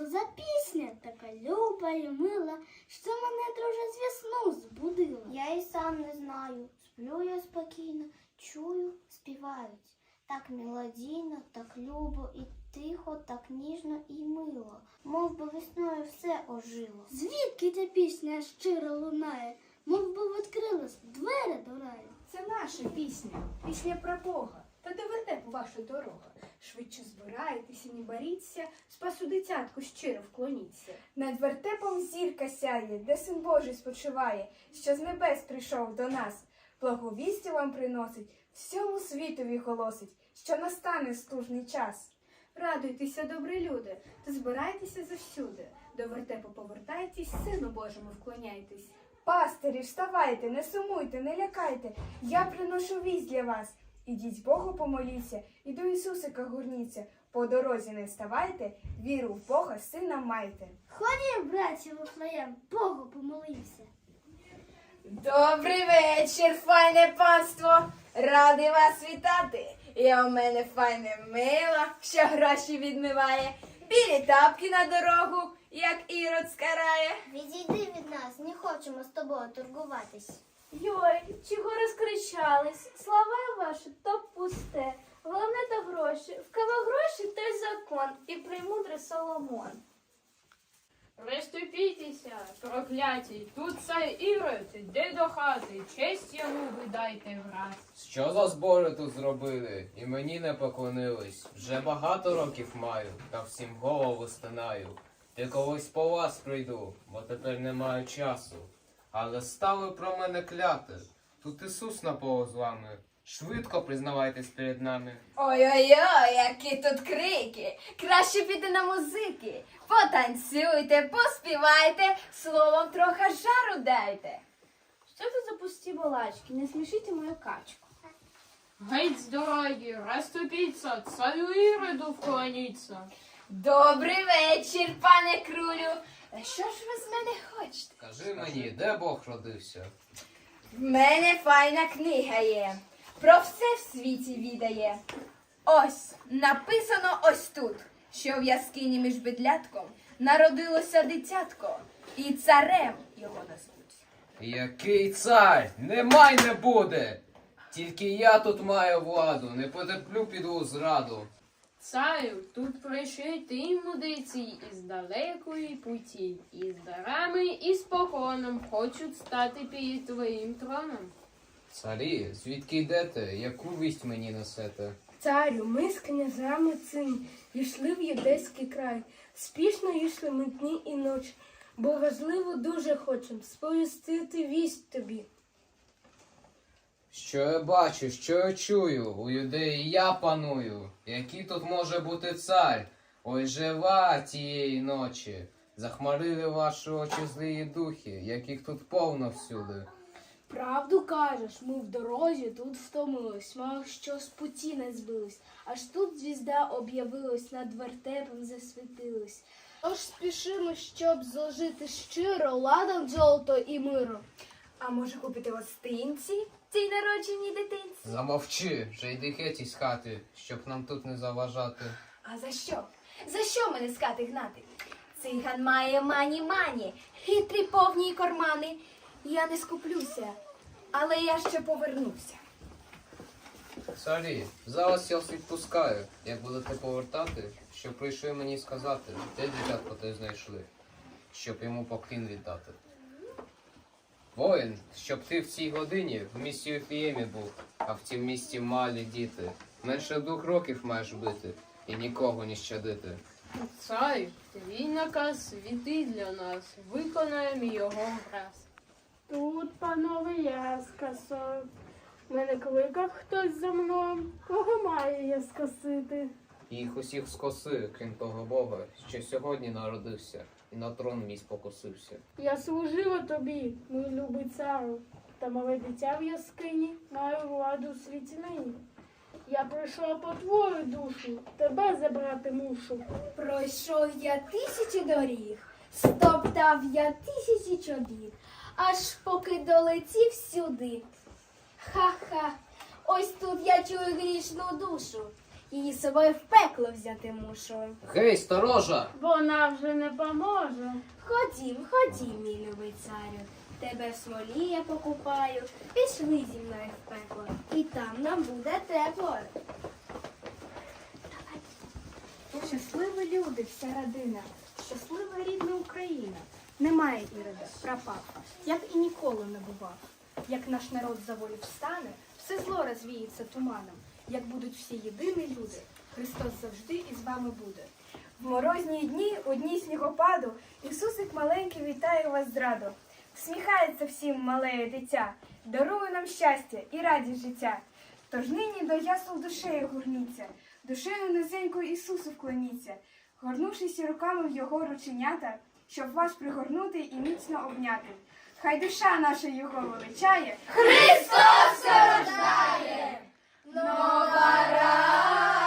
то за пісня така люба і мила, що мене, друже, весну збудила. Я і сам не знаю, сплю я спокійно, чую, співають. Так мелодійно, так любо і тихо, так ніжно і мило, мов би весною все ожило. Звідки ця пісня щиро лунає, мов би відкрилась двері до раю? Це наша пісня, пісня про Бога, та доведе ваша дорога. Швидше збирайтеся, не боріться, спасу дитятку щиро вклоніться. Над вертепом зірка сяє, де син Божий спочиває, що з небес прийшов до нас. Благовістя вам приносить, всьому світові голосить, що настане стужний час. Радуйтеся, добрі люди, та збирайтеся завсюди. До вертепу повертайтесь, сину Божому вклоняйтесь. Пастирі, вставайте, не сумуйте, не лякайте. Я приношу вість для вас. Ідіть Богу помоліться, і до Ісусика горніться. По дорозі не ставайте, віру в Бога сина майте. Ходім, братці, Вифлеєм, Богу помолився. Добрий вечір, файне панство! Радий вас вітати. Я у мене файне мило, що гроші відмиває. Білі тапки на дорогу, як ірод скарає. Відійди від нас, не хочемо з тобою торгуватись. Йой, чого розкричались? Слова ваші то пусте. Головне то гроші. В кого гроші, то й закон, і премудрий Соломон. Приступітеся, прокляті, тут цей ірод, іде до хати, честь йому видайте враз. Що за збори тут зробили? І мені не поклонились. Вже багато років маю, та всім голову стинаю. Ти колись по вас прийду, бо тепер не маю часу. Але стали про мене кляти. Тут Ісус на з вами. Швидко признавайтесь перед нами. Ой-ой-ой, які тут крики! Краще піти на музики. Потанцюйте, поспівайте, словом трохи жару дайте. Що це за пусті балачки? Не смішіть мою качку. Геть з дороги, розступіться, царю іроду вклоніться. Добрий вечір, пане крулю. Що ж ви з мене хочете? Кажи мені, де Бог родився? В мене файна книга є. Про все в світі відає. Ось написано ось тут, що в яскині між бедлятком народилося дитятко, і царем його назвуть. Який цар? Немай не буде! Тільки я тут маю владу, не потерплю піду зраду. Царю, тут прийшли ти мудреці із далекої путі, і з дарами, і з поконом хочуть стати перед твоїм троном. Царі, звідки йдете? Яку вість мені несете? Царю, ми з князями цим йшли в юдейський край. Спішно йшли ми дні і ночі, бо важливо дуже хочем сповістити вість тобі. Що я бачу, що я чую, у юдеї я паную. Який тут може бути цар? Ой, жива тієї ночі. Захмарили ваші очі злії духи, яких тут повно всюди. Правду кажеш, ми в дорозі тут втомились, мало що з путі не збились. Аж тут звізда об'явилась, над вертепом засвітилась. Тож спішимо, щоб зложити щиро ладом золото і миру. А може купити гостинці цій народженій дитинці? Замовчи, вже йди геть із хати, щоб нам тут не заважати. А за що? За що мене з хати гнати? Циган має мані-мані, хитрі повні кармани. Я не скуплюся, але я ще повернуся. Царі, зараз я вас відпускаю. Як будете повертати, щоб прийшли мені сказати, де дитятко те знайшли, щоб йому поклін віддати. Воїн, щоб ти в цій годині в місті Ефіємі був, а в тім місті малі діти. Менше двох років маєш бити і нікого не щадити. Царю, твій наказ святий для нас, виконаємо його враз. Тут, панове, я скасую. Мене кликав хтось за мною. Кого маю я скосити? Їх усіх скоси, крім того Бога, що сьогодні народився і на трон мій спокусився. Я служила тобі, мій любий царю, та мале дитя в яскині маю владу у світі нині. Я прийшла по твою душу, тебе забрати мушу. Пройшов я тисячі доріг, стоптав я тисячі чобіт, аж поки долетів сюди. Ха-ха, ось тут я чую грішну душу, її з собою в пекло взяти мушу. Гей, сторожа! Вона вже не поможе. Ходім, ходім, мій любий царю, тебе в смолі я покупаю. Пішли зі мною в пекло, і там нам буде тепло. Щасливі люди, вся родина, щаслива рідна Україна. Немає ірода, пропав, як і ніколи не бував. Як наш народ за волю встане, все зло розвіється туманом. Як будуть всі єдині люди, Христос завжди із вами буде. В морозні дні, у дні снігопаду, Ісусик маленький вітає вас з раду. Всміхається всім малеє дитя, дарує нам щастя і радість життя. Тож нині до ясел душею гурніться, душею низенькою Ісусу вклоніться, горнувшись руками в його рученята, щоб вас пригорнути і міцно обняти. Хай душа наша його величає. Нова рада.